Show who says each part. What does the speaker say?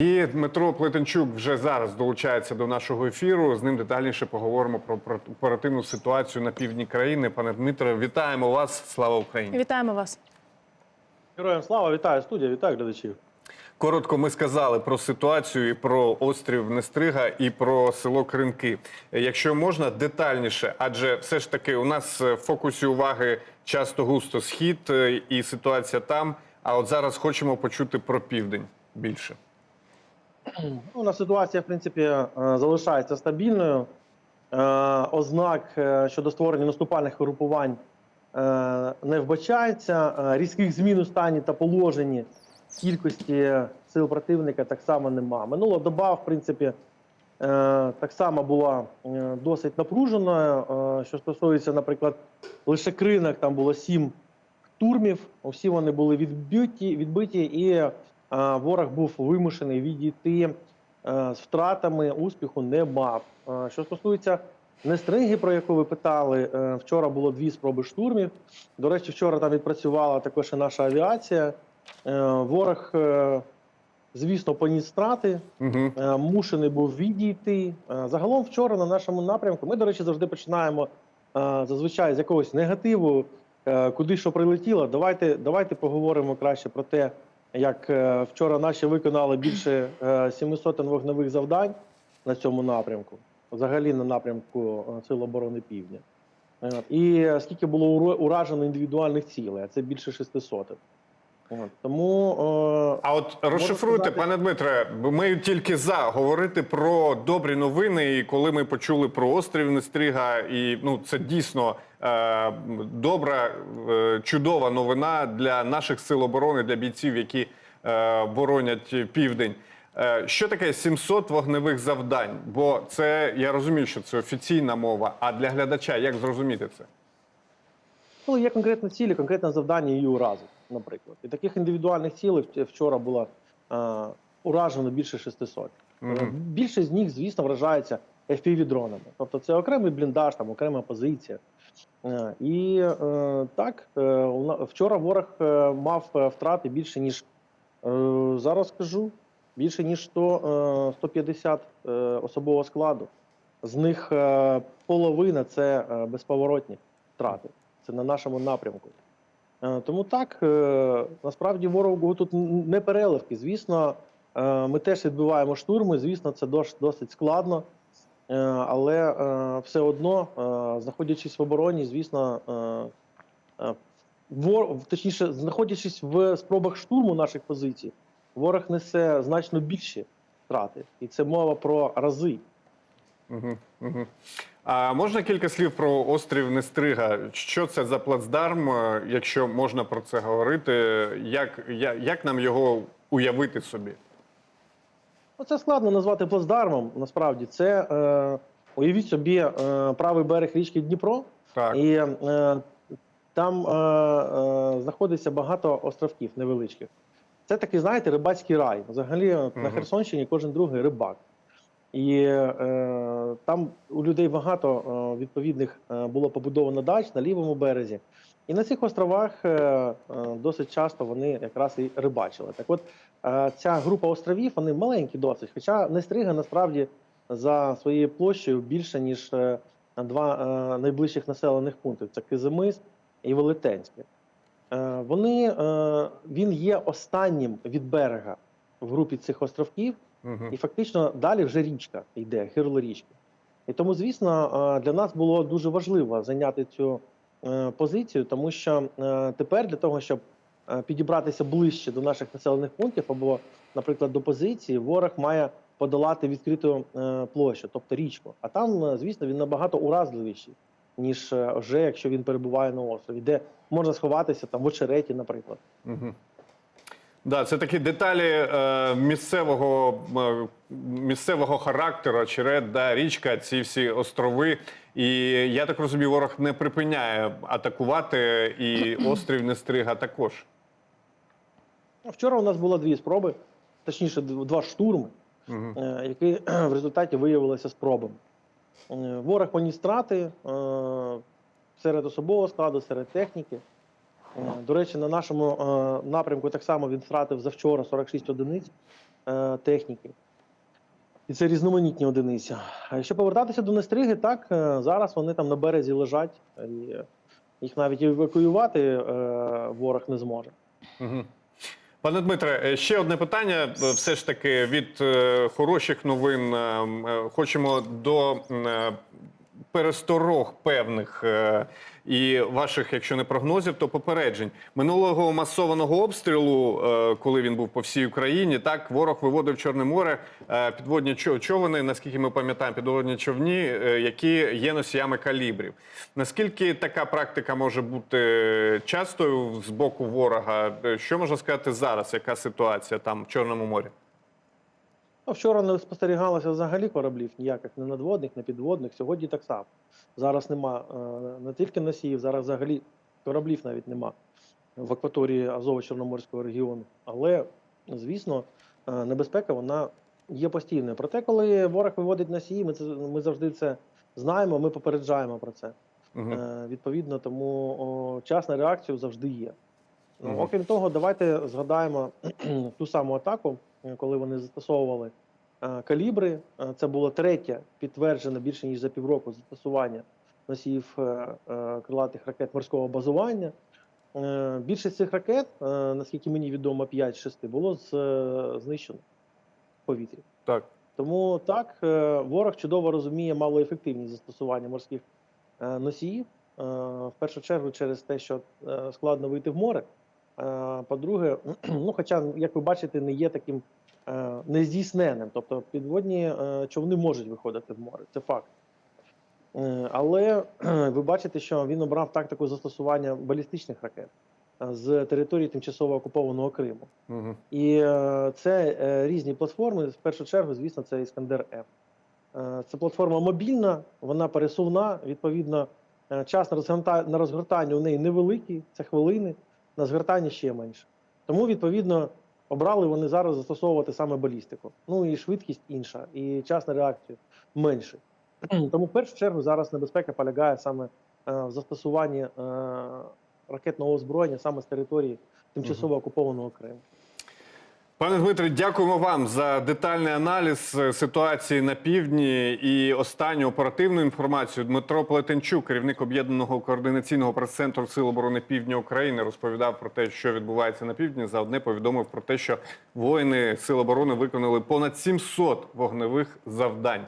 Speaker 1: І Дмитро Плетенчук вже зараз долучається до нашого ефіру. З ним детальніше поговоримо про про оперативну ситуацію на півдні країни. Пане Дмитре, вітаємо вас! Слава Україні!
Speaker 2: Вітаємо вас.
Speaker 3: Героям слава, вітаю студія, вітаю глядачів.
Speaker 1: Коротко ми сказали про ситуацію і про острів Нестрига і про село Кринки. Якщо можна детальніше, адже все ж таки у нас в фокусі уваги часто густо схід е, і ситуація там. А от зараз хочемо почути про південь більше.
Speaker 3: Ну, У нас ситуація, в принципі, е, залишається стабільною. Е, Ознак е, щодо створення наступальних групувань е, не вбачається. Різких змін у стані та положенні кількості сил противника так само нема. Минула доба, в принципі, так само була досить напруженою. Що стосується, наприклад, лише кринок, там було сім штурмів. Усі вони були відбиті, відбиті і ворог був вимушений відійти е, з втратами. Успіху не мав. Що стосується Нестриги, про яку ви питали, е, вчора було дві спроби штурмів. До речі, вчора там відпрацювала також і наша авіація. Е, Ворог, звісно, поніс страти.
Speaker 1: Угу.
Speaker 3: Мушений був відійти. Загалом вчора на нашому напрямку. Ми, до речі, завжди починаємо зазвичай з якогось негативу, куди що прилетіло. Давайте, давайте поговоримо краще про те, як е, вчора наші виконали більше е, 700 вогневих завдань на цьому напрямку, взагалі на напрямку е, Сил оборони Півдня. Е, І е, скільки було уражено індивідуальних цілей, а це більше 600. От. Тому е,
Speaker 1: А от розшифруйте,
Speaker 3: сказати-
Speaker 1: пане Дмитре, ми тільки за говорити про добрі новини. І коли ми почули про острів Нестрига, і ну це дійсно е, добра, е, чудова новина для наших сил оборони, для бійців, які е, боронять південь. Е, що таке 700 вогневих завдань? Бо це я розумію, що це офіційна мова. А для глядача як зрозуміти це?
Speaker 3: Ну, є конкретні цілі, конкретне завдання її уразу, наприклад. І таких індивідуальних цілей вчора було е, уражено більше 600.
Speaker 1: Мгм.
Speaker 3: Е, Більшість з них, звісно, вражається FPV-дронами. Тобто це окремий бліндаж, там окрема позиція. Е, І е, так, е, вчора ворог е, мав е, втрати більше, ніж е, зараз скажу, більше ніж 100, е, 150 е, особового складу. З них е, половина це е, безповоротні втрати. Це на нашому напрямку. Е, Тому так, е, насправді ворогу тут не переливки. Звісно, е, ми теж відбиваємо штурми, звісно, це досить складно. Але все одно, знаходячись в обороні, звісно, вор, точніше, знаходячись в спробах штурму наших позицій, ворог несе значно більші втрати. І це мова про рази.
Speaker 1: Угу, угу. А можна кілька слів про острів Нестрига? Що це за плацдарм, якщо можна про це говорити? Як, я- як нам його уявити собі?
Speaker 3: Це складно назвати плацдармом. Насправді, це е, уявіть собі е, правий берег річки Дніпро,
Speaker 1: Так.
Speaker 3: і е, там е, е, знаходиться багато островків невеличких. Це такий, знаєте, рибацький рай. Взагалі от на Херсонщині кожен другий рибак. І е, там у людей багато е, відповідних е, було побудовано дач на лівому березі. І на цих островах е, е, досить часто вони якраз і рибачили. Так от е, ця група островів, вони маленькі досить. Хоча Нестрига насправді за своєю площею більше, ніж е, два е, найближчих населених пункти це Кизимис і Велетенське. Е, Вони, е, він є останнім від берега в групі цих островків,
Speaker 1: Угу.
Speaker 3: і фактично далі вже річка йде, гирло річки. І тому, звісно, для нас було дуже важливо зайняти цю е, позицію, тому що е, тепер для того, щоб е, підібратися ближче до наших населених пунктів або, наприклад, до позиції, ворог має подолати відкриту площу, тобто річку. А там, звісно, він набагато уразливіший, ніж вже якщо він перебуває на острові, де можна сховатися там в очереті, наприклад.
Speaker 1: Угу. Да, це такі деталі е, місцевого, е, місцевого характеру, очерет, да, річка, ці всі острови. І я так розумію, ворог не припиняє атакувати, і острів Нестрига також.
Speaker 3: Вчора у нас було дві спроби, точніше, два штурми.
Speaker 1: Угу.
Speaker 3: е, які в результаті виявилися спробами. Е, Ворог поніс страти е, серед особового складу, серед техніки. Е, До речі, на нашому е, напрямку так само він втратив завчора 46 одиниць е, техніки. І це різноманітні одиниці. А якщо повертатися до Нестриги, так зараз вони там на березі лежать, і їх навіть евакуювати ворог не зможе.
Speaker 1: Пане Дмитре, ще одне питання. Все ж таки від хороших новин хочемо до пересторог певних е, і ваших, якщо не прогнозів, то попереджень. Минулого масованого обстрілу, е, коли він був по всій Україні, так ворог виводив Чорне море е, підводні чо- човни, наскільки ми пам'ятаємо, підводні човні, які є носіями калібрів. Наскільки така практика може бути частою з боку ворога? Що можна сказати зараз? Яка ситуація там в Чорному морі?
Speaker 3: Ну, вчора не спостерігалося взагалі кораблів ніяких не надводних, не підводних. Сьогодні так само. Зараз нема е, не тільки носіїв, зараз взагалі кораблів навіть нема в акваторії Азово-Чорноморського регіону. Але, звісно, е, небезпека вона є постійною. Проте, коли ворог виводить носії, ми це ми завжди це знаємо, ми попереджаємо про це.
Speaker 1: Угу.
Speaker 3: Відповідно, тому о, час на реакцію завжди є. Ну. Окрім того, давайте згадаємо ту саму атаку, е, коли вони застосовували е, калібри. Е, Це було третє підтверджене більше ніж за півроку застосування носіїв е, е, крилатих ракет морського базування. Е, Більшість цих ракет, е, наскільки мені відомо, 5-6, було з- е, знищено в повітрі.
Speaker 1: Так.
Speaker 3: Тому так, е, ворог чудово розуміє малоефективність застосування морських е, носіїв. Е, В першу чергу через те, що складно вийти в море. Е, По-друге, ну, хоча, як ви бачите, не є таким е, нездійсненним. Тобто підводні е, човни можуть виходити в море, це факт. Але ви бачите, що він обрав тактику застосування балістичних ракет з території тимчасово окупованого Криму.
Speaker 1: Угу.
Speaker 3: І це різні платформи. В першу чергу, звісно, це Іскандер. Е, Це платформа мобільна, вона пересувна. Відповідно, час на розгортання у неї невеликий, це хвилини, на згортання ще менше. Тому, відповідно, обрали вони зараз застосовувати саме балістику. Ну і швидкість інша, і час на реакцію менший. Тому в першу чергу зараз небезпека полягає саме е, в застосуванні е, ракетного озброєння саме з території тимчасово окупованого Криму.
Speaker 1: Пане Дмитре, дякуємо вам за детальний аналіз е, ситуації на півдні і останню оперативну інформацію. Дмитро Плетенчук, керівник об'єднаного координаційного прес-центру Сил оборони Півдня України, розповідав про те, що відбувається на півдні. За одне повідомив про те, що воїни Сил оборони виконали понад 700 вогневих завдань.